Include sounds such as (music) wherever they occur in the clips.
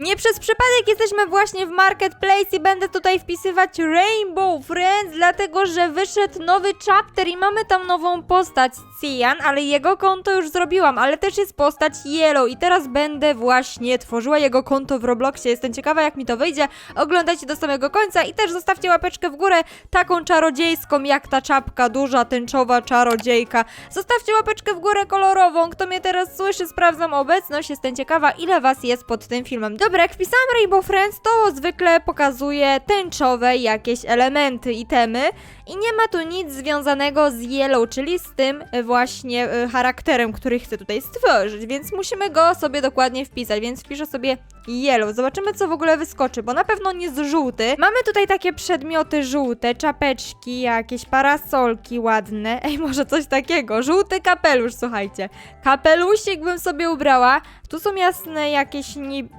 Nie przez przypadek jesteśmy właśnie w Marketplace i będę tutaj wpisywać Rainbow Friends, dlatego że wyszedł nowy chapter i mamy tam nową postać Cian, ale jego konto już zrobiłam, ale też jest postać Yellow i teraz będę właśnie tworzyła jego konto w Robloxie. Jestem ciekawa jak mi to wyjdzie. Oglądajcie do samego końca i też zostawcie łapeczkę w górę, taką czarodziejską jak ta czapka, duża, tęczowa czarodziejka. Zostawcie łapeczkę w górę kolorową, kto mnie teraz słyszy, sprawdzam obecność, jestem ciekawa ile was jest pod tym filmem. Dobra, jak wpisałam Rainbow Friends, to zwykle pokazuje tęczowe jakieś elementy, itemy i nie ma tu nic związanego z Yellow, czyli z tym właśnie e, charakterem, który chcę tutaj stworzyć, więc musimy go sobie dokładnie wpisać, więc wpiszę sobie Yellow. Zobaczymy, co w ogóle wyskoczy, bo na pewno nie jest żółty. Mamy tutaj takie przedmioty żółte, czapeczki, jakieś parasolki ładne. Ej, może coś takiego. Żółty kapelusz, słuchajcie. Kapelusik bym sobie ubrała. Tu są jasne jakieś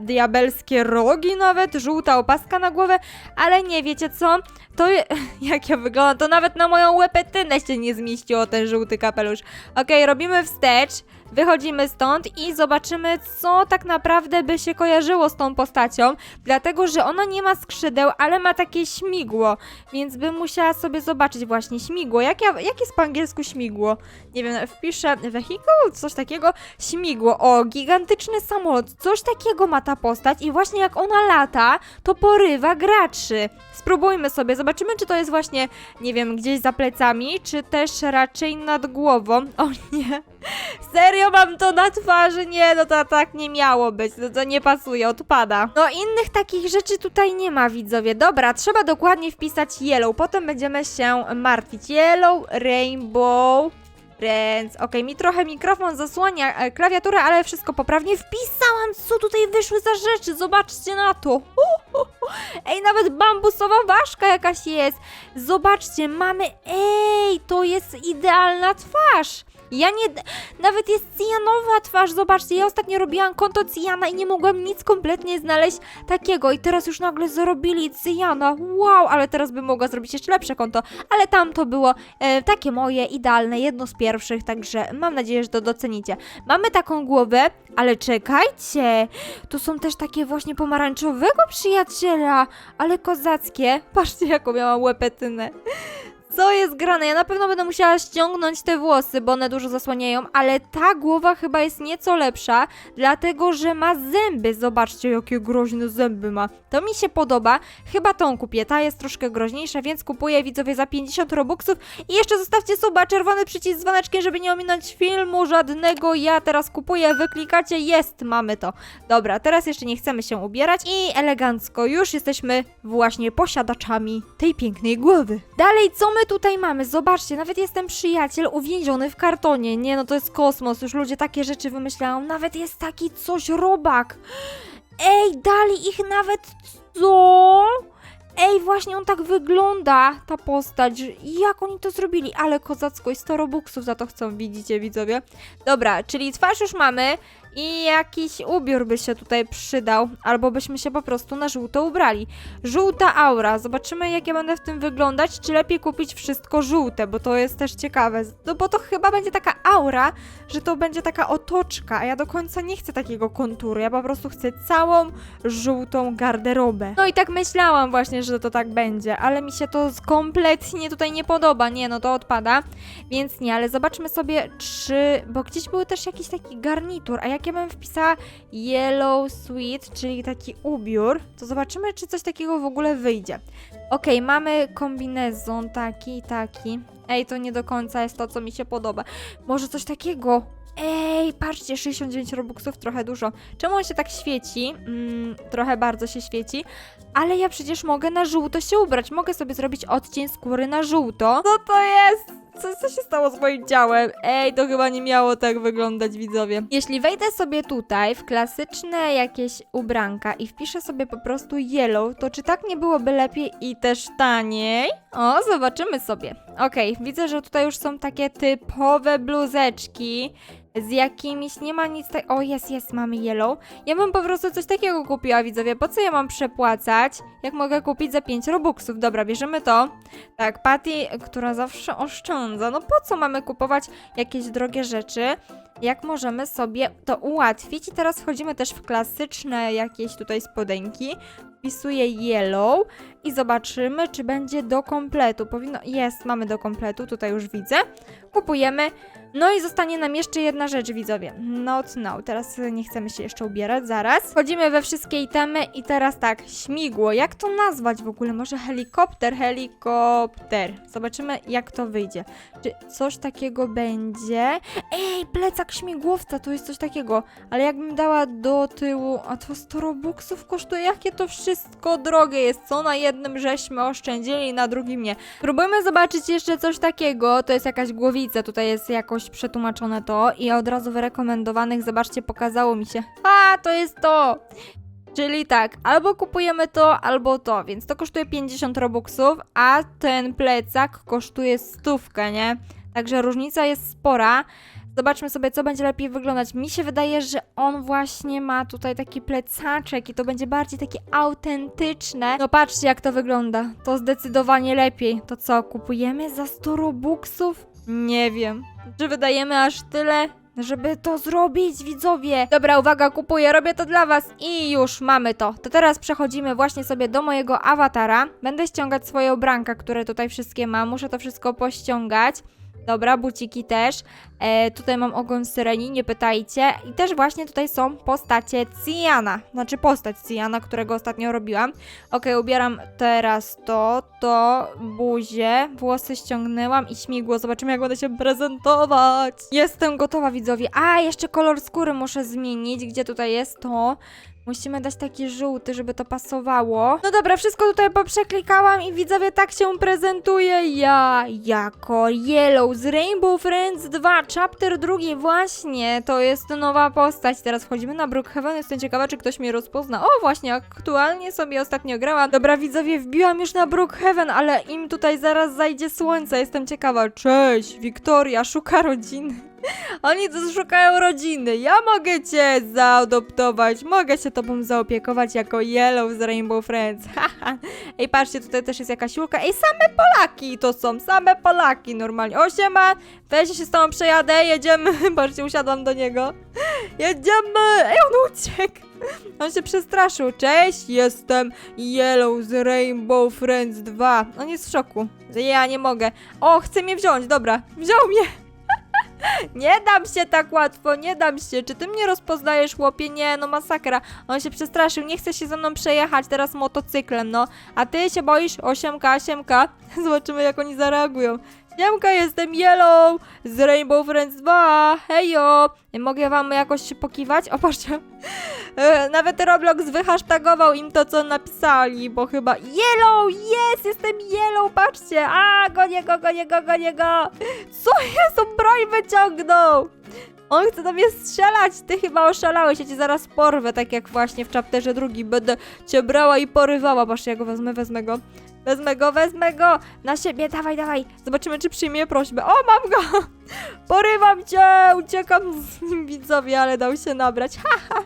diabelskie rogi nawet, żółta opaska na głowę, ale nie, wiecie co? To (laughs) jak ja wyglądam, to nawet na moją łepetynę się nie zmieściło ten żółty kapelusz. Okej, robimy wstecz, wychodzimy stąd i zobaczymy, co tak naprawdę by się kojarzyło z tą postacią, dlatego, że ona nie ma skrzydeł, ale ma takie śmigło, więc bym musiała sobie zobaczyć właśnie śmigło. Jak, ja, jak jest po angielsku śmigło? Nie wiem, wpiszę vehicle, coś takiego, śmigło, o, gigantyczny samolot, coś takiego ma ta postać i właśnie jak ona lata, to porywa graczy. Spróbujmy sobie, zobaczymy, czy to jest właśnie, nie wiem, gdzieś za plecami, czy też raczej nad głową. (laughs) O nie, serio mam to na twarzy? Nie, no to tak nie miało być, no to nie pasuje, odpada. No innych takich rzeczy tutaj nie ma, widzowie. Dobra, trzeba dokładnie wpisać yellow, potem będziemy się martwić. Yellow, rainbow, Friends. Okej, mi trochę mikrofon zasłania e, klawiaturę, ale wszystko poprawnie wpisałam. Co tutaj wyszły za rzeczy? Zobaczcie na to. Ej, nawet bambusowa ważka jakaś jest. Zobaczcie, mamy. Ej, to jest idealna twarz. Ja nie. Nawet jest cyjanowa twarz. Zobaczcie, ja ostatnio robiłam konto cyjana i nie mogłam nic kompletnie znaleźć takiego. I teraz już nagle zrobili cyjana. Wow, ale teraz bym mogła zrobić jeszcze lepsze konto. Ale tam to było e, takie moje idealne, jedno z pierwszych, także mam nadzieję, że to docenicie. Mamy taką głowę, ale czekajcie, tu są też takie właśnie pomarańczowego przyjaciela, ale kozackie. Patrzcie, jaką miałam łepetynę. Co jest grane? Ja na pewno będę musiała ściągnąć te włosy, bo one dużo zasłaniają, ale ta głowa chyba jest nieco lepsza, dlatego że ma zęby. Zobaczcie, jakie groźne zęby ma. To mi się podoba. Chyba tą kupię. Ta jest troszkę groźniejsza, więc kupuję widzowie za 50 robuxów. I jeszcze zostawcie suba, czerwony przycisk z dzwoneczkiem, żeby nie ominąć filmu żadnego. Ja teraz kupuję, wyklikacie, jest, mamy to. Dobra, teraz jeszcze nie chcemy się ubierać i elegancko już jesteśmy właśnie posiadaczami tej pięknej głowy. Dalej, co my tutaj mamy? Zobaczcie, nawet jestem przyjaciel uwięziony w kartonie. Nie, no to jest kosmos, już ludzie takie rzeczy wymyślają. Nawet jest taki coś robak. Ej, dali ich nawet co? Ej, właśnie on tak wygląda, ta postać. Jak oni to zrobili? Ale kozacko i 100 robuxów za to chcą, widzicie widzowie? Dobra, czyli twarz już mamy i jakiś ubiór by się tutaj przydał, albo byśmy się po prostu na żółto ubrali. Żółta aura, zobaczymy jak ja będę w tym wyglądać, czy lepiej kupić wszystko żółte, bo to jest też ciekawe. No bo to chyba będzie taka aura, że to będzie taka otoczka, a ja do końca nie chcę takiego konturu, ja po prostu chcę całą żółtą garderobę. No i tak myślałam właśnie, że to tak będzie, ale mi się to kompletnie tutaj nie podoba, nie no to odpada, więc nie, ale zobaczmy sobie czy, bo gdzieś był też jakiś taki garnitur, a jak ja bym wpisała yellow sweet, czyli taki ubiór, to zobaczymy czy coś takiego w ogóle wyjdzie. Okej, mamy kombinezon taki i taki. Ej, to nie do końca jest to, co mi się podoba. Może coś takiego. Ej, patrzcie, 69 robuxów, trochę dużo. Czemu on się tak świeci? Mm, trochę bardzo się świeci. Ale ja przecież mogę na żółto się ubrać. Mogę sobie zrobić odcień skóry na żółto. Co to jest? Co, co się stało z moim ciałem? Ej, to chyba nie miało tak wyglądać, widzowie. Jeśli wejdę sobie tutaj w klasyczne jakieś ubranka i wpiszę sobie po prostu yellow, to czy tak nie byłoby lepiej i też taniej? O, zobaczymy sobie. Okej, widzę, że tutaj już są takie typowe bluzeczki z jakimiś, nie ma nic tak... O, jest, jest, mamy yellow. Ja bym po prostu coś takiego kupiła, widzowie. Po co ja mam przepłacać, jak mogę kupić za 5 robuxów? Dobra, bierzemy to. Tak, Patty, która zawsze oszczędza. No po co mamy kupować jakieś drogie rzeczy? Jak możemy sobie to ułatwić. I teraz wchodzimy też w klasyczne jakieś tutaj spodenki. Wpisuję yellow i zobaczymy, czy będzie do kompletu. Powinno, jest, mamy do kompletu, tutaj już widzę. Kupujemy. No i zostanie nam jeszcze jedna rzecz, widzowie. Not now. Teraz y, nie chcemy się jeszcze ubierać, zaraz. Wchodzimy we wszystkie itemy i teraz tak, śmigło. Jak to nazwać w ogóle? Może helikopter? Helikopter. Zobaczymy, jak to wyjdzie. Czy coś takiego będzie? Ej, plecak śmigłowca, to jest coś takiego. Ale jakbym dała do tyłu, a to 100 robuxów kosztuje, jakie to wszystko drogie jest. Co na jednym żeśmy oszczędzili, na drugim nie. Próbujmy zobaczyć jeszcze coś takiego. To jest jakaś głowica, tutaj jest jakoś przetłumaczone to i od razu w rekomendowanych, zobaczcie, pokazało mi się. A, to jest to! Czyli tak, albo kupujemy to, albo to, więc to kosztuje 50 robuxów, a ten plecak kosztuje stówkę, nie? Także różnica jest spora. Zobaczmy sobie, co będzie lepiej wyglądać. Mi się wydaje, że on właśnie ma tutaj taki plecaczek i to będzie bardziej takie autentyczne. No patrzcie, jak to wygląda. To zdecydowanie lepiej. To co, kupujemy za 100 robuxów? Nie wiem. Czy wydajemy aż tyle? Żeby to zrobić, widzowie. Dobra, uwaga, kupuję, robię to dla was i już mamy to. To teraz przechodzimy właśnie sobie do mojego awatara. Będę ściągać swoje ubranka, które tutaj wszystkie mam. Muszę to wszystko pościągać. Dobra, buciki też. E, tutaj mam ogon syreni, nie pytajcie. I też właśnie tutaj są postacie Ciana. Znaczy postać Ciana, którego ostatnio robiłam. Okej, ubieram teraz to, to, buzię, włosy ściągnęłam i śmigło. Zobaczymy, jak będę się prezentować. Jestem gotowa, widzowie. A, jeszcze kolor skóry muszę zmienić. Gdzie tutaj jest to? Musimy dać taki żółty, żeby to pasowało. No dobra, wszystko tutaj poprzeklikałam i widzowie tak się prezentuję ja jako Yellow z Rainbow Friends 2, chapter drugi, właśnie, to jest nowa postać. Teraz wchodzimy na Brookhaven, jestem ciekawa, czy ktoś mnie rozpozna. O, właśnie, aktualnie sobie ostatnio grałam. Dobra, widzowie, wbiłam już na Brookhaven, ale im tutaj zaraz zajdzie słońce, jestem ciekawa. Cześć, Wiktoria, szuka rodziny. Oni szukają rodziny. Ja mogę cię zaadoptować. Mogę się tobą zaopiekować jako Yellow z Rainbow Friends. (laughs) Haha. Ej, patrzcie, tutaj też jest jakaś julka. Ej, same Polaki to są. Same Polaki normalnie. O, siema. Weź się z tobą przejadę. Jedziemy. (laughs) Patrzcie, usiadłam do niego. Jedziemy. Ej, on uciekł. On się przestraszył. Cześć, jestem Yellow z Rainbow Friends 2. On jest w szoku. Ja nie mogę. O, chce mnie wziąć. Dobra, wziął mnie. Nie dam się tak łatwo, nie dam się. Czy ty mnie rozpoznajesz, chłopie? Nie, no masakra. On się przestraszył, nie chce się ze mną przejechać teraz motocyklem, no. A ty się boisz? Osiemka, siemka. (laughs) Zobaczymy, jak oni zareagują. Siemka, jestem Yellow z Rainbow Friends 2. Hejo. Mogę wam jakoś pokiwać? O, patrzcie. E, Nawet Roblox wyhasztagował im to, co napisali, bo chyba Yellow, jest, jestem Yellow, patrzcie. A, gonię go, gonię go, gonię go. Co jest? Broń wyciągnął! On chce do mnie strzelać! Ty chyba oszalałeś, ja cię zaraz porwę, tak jak właśnie w chapterze drugim. Będę cię brała i porywała. Patrz, ja go wezmę, wezmę go. Wezmę go, wezmę go! Na siebie, dawaj, dawaj! Zobaczymy, czy przyjmie prośbę. O, mam go! (laughs) Porywam cię! Uciekam z nim, (laughs) widzowie, ale dał się nabrać. Haha!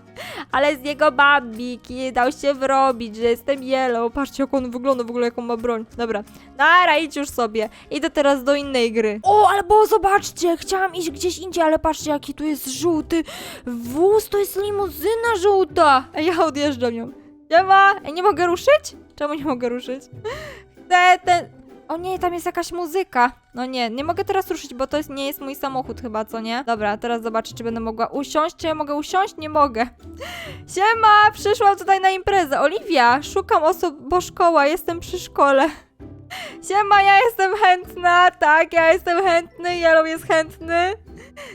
Ale z niego bambik i dał się wrobić, że jestem yellow. Patrzcie, jak on wygląda, w ogóle jaką ma broń. Dobra, nara, idź już sobie. Idę teraz do innej gry. O, albo zobaczcie, chciałam iść gdzieś indziej, ale patrzcie, jaki tu jest żółty wóz, to jest limuzyna żółta. Ja odjeżdżam ją. Siema, Ej, nie mogę ruszyć? Czemu nie mogę ruszyć? (laughs) Chcę ten... O nie, tam jest jakaś muzyka. No nie, nie mogę teraz ruszyć, bo to jest, nie jest mój samochód chyba, co nie? Dobra, teraz zobaczę, czy będę mogła usiąść. Czy ja mogę usiąść? Nie mogę. (laughs) Siema, przyszłam tutaj na imprezę. Oliwia, szukam osób, bo szkoła, jestem przy szkole. (laughs) Siema, ja jestem chętna, tak, ja jestem chętny, Yellow jest chętny.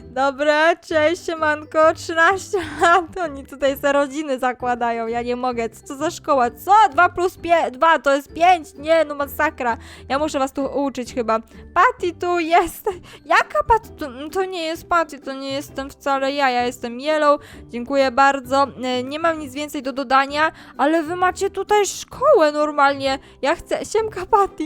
Dobra, cześć, siemanko, 13 lat, oni tutaj se rodziny zakładają, ja nie mogę, co to za szkoła, co, 2 plus 5, 2 to jest 5, nie, no masakra, ja muszę was tu uczyć chyba, Patty tu jest, jaka Patty, to, to nie jest Patty, to nie jestem wcale ja, ja jestem Yellow, dziękuję bardzo, E, nie mam nic więcej do dodania, ale wy macie tutaj szkołę normalnie, ja chcę, siemka Patty,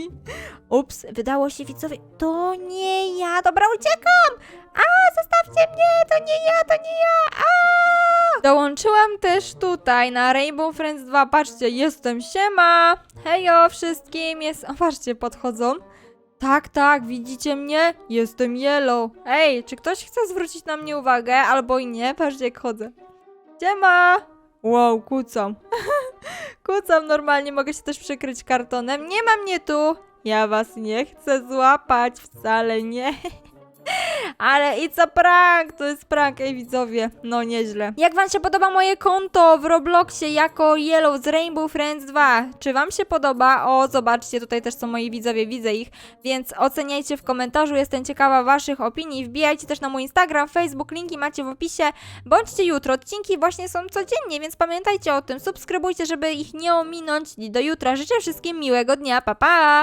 ups, wydało się widzowie, to nie ja, dobra, uciekam, a, zostawcie mnie, to nie ja, to nie ja, a! Dołączyłam też tutaj na Rainbow Friends 2, patrzcie, jestem, siema, hejo wszystkim, jest, o, patrzcie, podchodzą. Tak, tak, widzicie mnie? Jestem Yellow. Ej, czy ktoś chce zwrócić na mnie uwagę, albo i nie? Patrzcie jak chodzę. Siema! Wow, kucam. (laughs) kucam normalnie, mogę się też przykryć kartonem. Nie ma mnie tu! Ja was nie chcę złapać, wcale nie. (laughs) Ale i co prank, to jest prank, ej widzowie, no nieźle. Jak wam się podoba moje konto w Robloxie jako Yellow z Rainbow Friends 2? Czy wam się podoba? O, zobaczcie, tutaj też są moi widzowie, widzę ich, więc oceniajcie w komentarzu, jestem ciekawa waszych opinii. Wbijajcie też na mój Instagram, Facebook, linki macie w opisie. Bądźcie jutro, odcinki właśnie są codziennie, więc pamiętajcie o tym, subskrybujcie, żeby ich nie ominąć. Do jutra życzę wszystkim miłego dnia, pa pa!